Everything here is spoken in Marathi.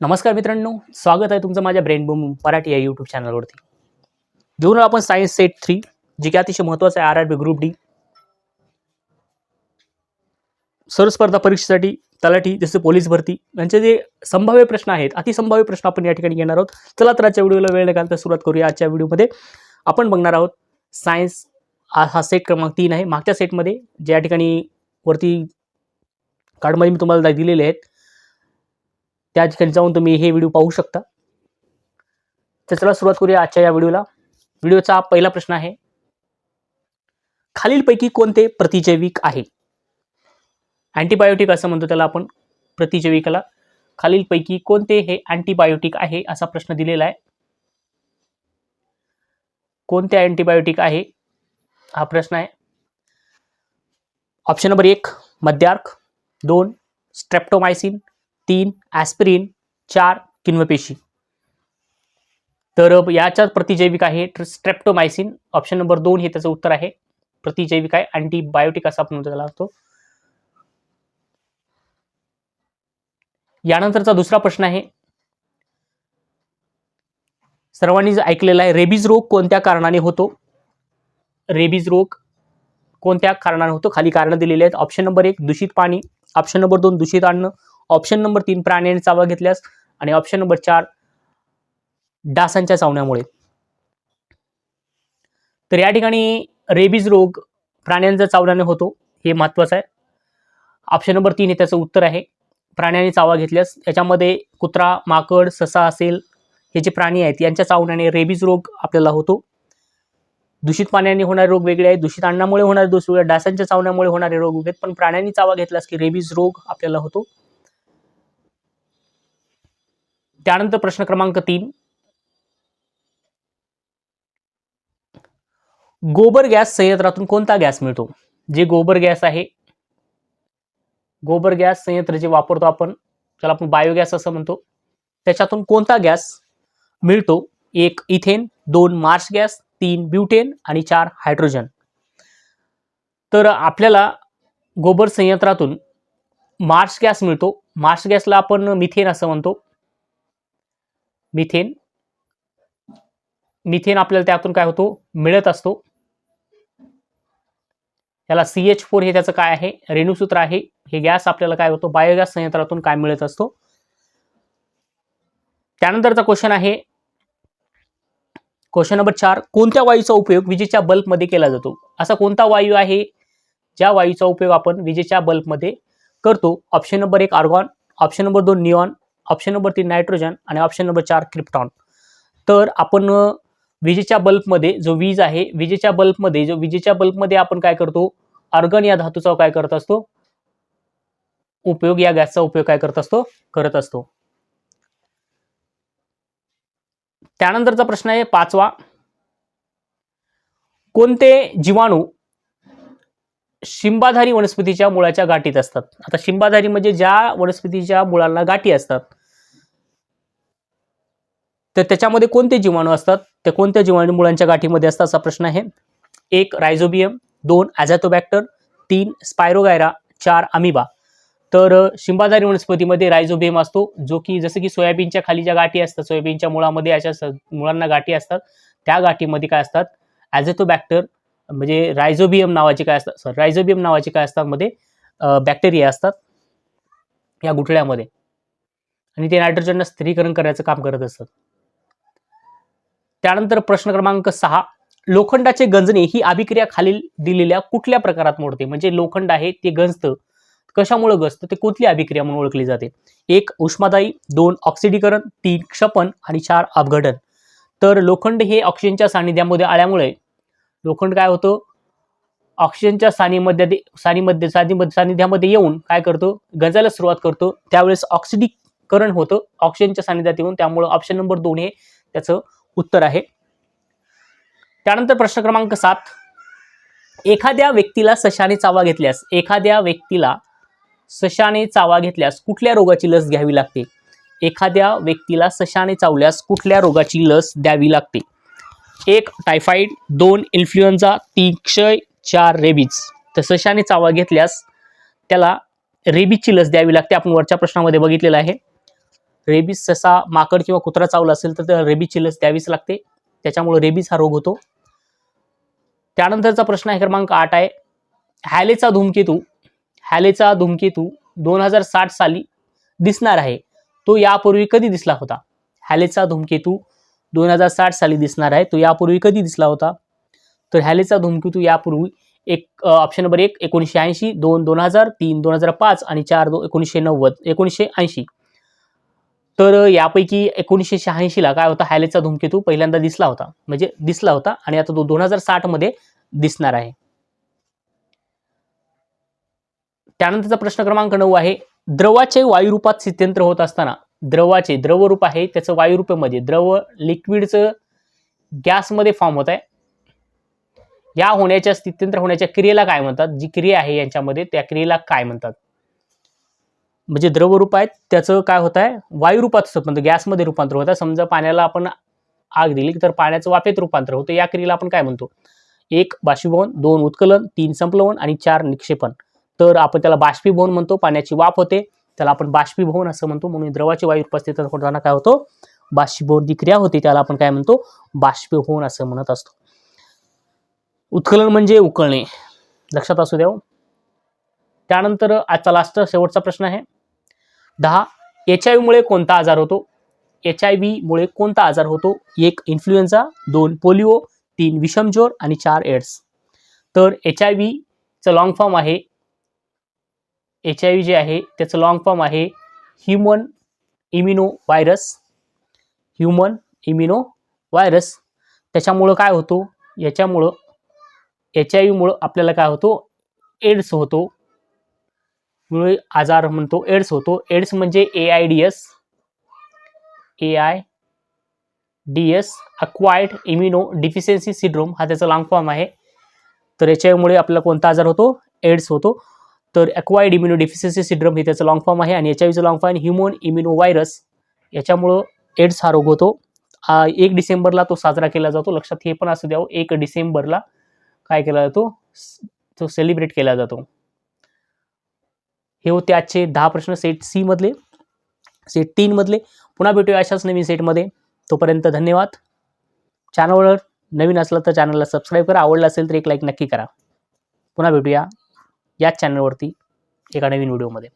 नमस्कार मित्रांनो स्वागत आहे तुमचं माझ्या ब्रेन बूम मराठी या यूट्यूब चॅनलवरती घेऊन आपण सायन्स सेट थ्री जे की अतिशय महत्त्वाचं आहे R R B group D sir स्पर्धा परीक्षेसाठी तलाठी जसे पोलीस भरती यांचे जे संभाव्य प्रश्न आहेत अतिसंभाव्य प्रश्न आपण या ठिकाणी घेणार आहोत. चला तर आजच्या व्हिडिओला वेळ निघाल तर सुरुवात करूया. आजच्या व्हिडिओमध्ये आपण बघणार आहोत सायन्स हा सेट क्रमांक तीन आहे. मागच्या सेटमध्ये ज्या ठिकाणी वरती कार्डमध्ये मी तुम्हाला दिलेले आहेत त्या ठिकाणी जाऊन तुम्ही हे व्हिडिओ पाहू शकता. तर चला सुरुवात करूया आजच्या या व्हिडिओला व्हिडिओचा पहिला प्रश्न आहे खालीलपैकी कोणते प्रतिजैविक आहे? अँटीबायोटिक असं म्हणतो त्याला आपण प्रतिजैविकाला. खालीलपैकी कोणते हे अँटीबायोटिक आहे असा प्रश्न दिलेला आहे. कोणते अँटीबायोटिक आहे? हा प्रश्न आहे. ऑप्शन नंबर एक मध्यार्क दोन स्ट्रेप्टोमायसिन तीन ॲस्प्रिन चार किन्वपेशी तर याच्यात प्रतिजैविक आहे स्ट्रेप्टोमायसिन ऑप्शन नंबर दोन हे त्याचं उत्तर आहे. प्रतिजैविक आहे. अँटीबायोटिक असा आपण त्याला असतो यानंतरचा दुसरा प्रश्न आहे. सर्वांनी ऐकलेला आहे रेबीज रोग कोणत्या कारणाने होतो? रेबीज रोग कोणत्या कारणाने होतो? खाली कारण दिलेली आहेत. ऑप्शन नंबर एक दूषित पाणी. ऑप्शन नंबर दोन दूषित अन्न. ऑप्शन नंबर तीन प्राण्याने चावा घेतल्यास आणि ऑप्शन नंबर चार डासांच्या चावण्यामुळे. तर या ठिकाणी रेबीज रोग प्राण्यांचा चावल्याने होतो हे महत्वाचं आहे. ऑप्शन नंबर तीन हे त्याचं उत्तर आहे. प्राण्याने चावा घेतल्यास याच्यामध्ये कुत्रा माकड ससा असेल हे जे प्राणी आहेत यांच्या चावण्याने रेबीज रोग आपल्याला होतो. दूषित पाण्याने होणारे रोग वेगळे आहेत दूषित अन्नामुळे होणारे दोष वेगळे डासांच्या चावण्यामुळे होणारे रोग वेगळे आहेत पण प्राण्यांनी चावा घेतलास की रेबीज रोग आपल्याला होतो. त्यानंतर प्रश्न क्रमांक तीन. गोबर गॅस संयंत्रातून कोणता गॅस मिळतो? जे गोबर गॅस आहे गोबर गॅस संयंत्र जे वापरतो आपण त्याला आपण बायोगॅस असं म्हणतो त्याच्यातून कोणता गॅस मिळतो? एक इथेन दोन मार्श गॅस तीन ब्युटेन आणि चार हायड्रोजन. तर आपल्याला गोबर संयंत्रातून मार्श गॅस मिळतो. मार्श गॅसला आपण मिथेन असं म्हणतो. मिथेन. मिथेन आपल्याला त्यातून काय होतो? मिळत असतो. याला सी एच फोर हे त्याचं काय आहे? रेणुसूत्र आहे. हे गॅस आपल्याला काय होतो? बायोगॅस संयंत्रातून काय मिळत असतो? त्यानंतरचा क्वेश्चन आहे. क्वेश्चन नंबर चार कोणत्या वायूचा उपयोग विजेच्या बल्बमध्ये केला जातो? असा कोणता वायू आहे? ज्या वायूचा उपयोग आपण विजेच्या बल्बमध्ये करतो? ऑप्शन नंबर एक आर्गॉन ऑप्शन नंबर दोन निऑन ऑप्शन नंबर तीन नायट्रोजन आणि ऑप्शन नंबर चार क्रिप्टॉन तर आपण विजेच्या बल्बमध्ये जो वीज आहे विजेच्या बल्बमध्ये जो विजेच्या बल्बमध्ये आपण काय करतो? अर्गन या धातूचा काय करत असतो? उपयोग या गॅसचा उपयोग काय करत असतो? करत असतो. त्यानंतरचा प्रश्न आहे पाचवा. कोणते जीवाणू शिंबाधारी वनस्पतीच्या मुळाच्या गाठीत असतात? आता शिंबाधारी म्हणजे ज्या वनस्पतीच्या मुळांना गाठी असतात तर त्याच्यामध्ये कोणते जीवाणू असतात? ते कोणत्या जीवाणू मुळांच्या गाठीमध्ये असतात असा प्रश्न आहे. एक रायझोबियम दोन ॲझॅथोबॅक्टर तीन स्पायरोगायरा चार अमिबा तर शिंबाधारी वनस्पतीमध्ये रायझोबियम असतो जो की जसं की सोयाबीनच्या खाली ज्या गाठी असतात सोयाबीनच्या मुळामध्ये अशा मुळांना गाठी असतात त्या गाठीमध्ये काय असतात? ॲझॅथोबॅक्टर म्हणजे रायझोबियम नावाचे काय असतात? सॉरी रायझोबियम नावाचे काय असतात मध्ये? बॅक्टेरिया असतात या गुठळ्यामध्ये. आणि ते नायट्रोजनला स्थिरीकरण करण्याचं काम करत असतात. त्यानंतर प्रश्न क्रमांक सहा लोखंडाचे गंजणे ही अभिक्रिया खालील दिलेल्या कुठल्या प्रकारात मोडते? म्हणजे लोखंड आहे ते गंजतं. कशामुळे गंजतं? ते कुठली अभिक्रिया म्हणून ओळखली जाते? एक उष्मादायी दोन ऑक्सिडीकरण तीन क्षपन आणि चार अपघटन. तर लोखंड हे ऑक्सिजनच्या सानिध्यामध्ये आल्यामुळे लोखंड काय होतं? ऑक्सिजनच्या सानीमध्ये सानिमध्ये सानिमध्ये सानिध्यामध्ये येऊन काय करतो? गंजायला सुरुवात करतो. त्यावेळेस ऑक्सिडीकरण होतं ऑक्सिजनच्या सानिध्यात येऊन. त्यामुळे ऑप्शन नंबर दोन हे त्याचं उत्तर आहे. त्यानंतर प्रश्न क्रमांक सात. एखाद्या व्यक्तीला सशाने चावा घेतल्यास एखाद्या व्यक्तीला सशाने चावा घेतल्यास कुठल्या रोगाची लस घ्यावी लागते? एखाद्या व्यक्तीला सशाने चावल्यास कुठल्या रोगाची लस द्यावी लागते? एक टायफॉइड दोन इन्फ्लुएन्झा तीन क्षय. चार रेबीज तर सशाने चावा घेतल्यास त्याला रेबीजची लस द्यावी लागते. आपण वरच्या प्रश्नामध्ये बघितलेलं आहे. रेबीज ससा माकड किंवा कुत्रा चावला असेल तर रेबीजची लस द्यावीच लागते. त्याच्यामुळे रेबीज हा रोग होतो. त्यानंतरचा प्रश्न आहे क्रमांक आठ आहे. हॅलेचा धूमकेतू हॅलेचा धूमकेतू दोन हजार साठ साली दिसणार आहे. तो यापूर्वी कधी दिसला होता? हॅलेचा धूमकेतू दोन हजार साठ साली दिसणार आहे. तो यापूर्वी कधी दिसला होता? तर हॅलेचा धूमकेतू यापूर्वी एक ऑप्शन नंबर एक एकोणीसशे ऐंशी दोन दोन हजार तीन दोन हजार पाच आणि चार दो एकोणीसशे नव्वद एकोणीसशे ऐंशी. तर यापैकी एकोणीसशे शहाऐंशीला काय होता? हॅलेचा धूमकेतू पहिल्यांदा दिसला होता. म्हणजे दिसला होता आणि आता तो दोन हजार साठमध्ये दिसणार आहे. त्यानंतरचा प्रश्न क्रमांक नऊ आहे. द्रवाचे वायुरूपात स्थित्यंतर होत असताना द्रवाचे द्रवरूप आहे त्याचं वायुरूपेमध्ये द्रव लिक्विडचं गॅसमध्ये फॉर्म होत आहे. या होण्याच्या स्थित्यंतर होण्याच्या क्रियेला काय म्हणतात? जी क्रिया आहे यांच्यामध्ये त्या क्रियेला काय म्हणतात? म्हणजे द्रवरूप आहेत त्याचं काय होत आहे? वायुरूपात म्हणजे गॅसमध्ये रूपांतर होत आहे. समजा पाण्याला आपण आग दिली तर पाण्याचं वाफेत रूपांतर होतं. या क्रियेला आपण काय म्हणतो? एक बाष्पीभवन दोन उत्कलन तीन संपलवन आणि चार निक्षेपण. तर आपण त्याला बाष्पीभवन म्हणतो पाण्याची वाफ होते. त्याला आपण बाष्पीभवन असं म्हणतो म्हणून द्रवाची वायू उपस्थित होताना काय होतो? बाष्पीभवन जी क्रिया होती त्याला आपण काय म्हणतो? बाष्पीभवन असं म्हणत असतो. उत्कलन म्हणजे उकळणे. लक्षात असू द्या हो. त्यानंतर आजचा लास्ट शेवटचा प्रश्न आहे. दहा एच आय व्हीमुळे कोणता आजार होतो? एच आय व्हीमुळे कोणता आजार होतो? एक इन्फ्लुएन्झा दोन पोलिओ तीन विषमजोर आणि चार एड्स. तर एच आय व्हीचं लॉंग फॉर्म आहे. एच आय व्ही जे आहे त्याचं लॉंग फॉर्म आहे human immuno virus human immuno virus त्याच्यामुळं काय होतो? याच्यामुळं एच आय व्हीमुळं आपल्याला काय होतो? एड्स होतो. मुळे आजार म्हणतो एड्स होतो. एड्स म्हणजे A I D S A I D S acquired immuno deficiency syndrome हा त्याचा लॉंग फॉर्म आहे. तर याच्यामुळे आपला कोणता आजार होतो? एड्स होतो. तर अक्वायर्ड इम्युनो डिफिशियन्सी सिड्रोम हे त्याचा लॉंग फॉर्म आहे आणि H I व्हीचं long form human immuno virus याच्यामुळं एड्स हा रोग होतो. एक डिसेंबरला तो साजरा केला जातो. लक्षात हे पण असू द्यावं हो. एक डिसेंबरला काय केला जातो? तो सेलिब्रेट केला जातो. हे होते आजचे दहा प्रश्न सेट सी मधले. सेट तीन मधले. पुन्हा भेटूया अशाच नवीन सेटमध्ये तोपर्यंत धन्यवाद. चॅनलवर नवीन असलं तर चॅनलला सबस्क्राईब करा. आवडलं असेल तर एक लाईक नक्की करा. पुन्हा भेटूया याच चॅनलवरती एका नवीन व्हिडिओमध्ये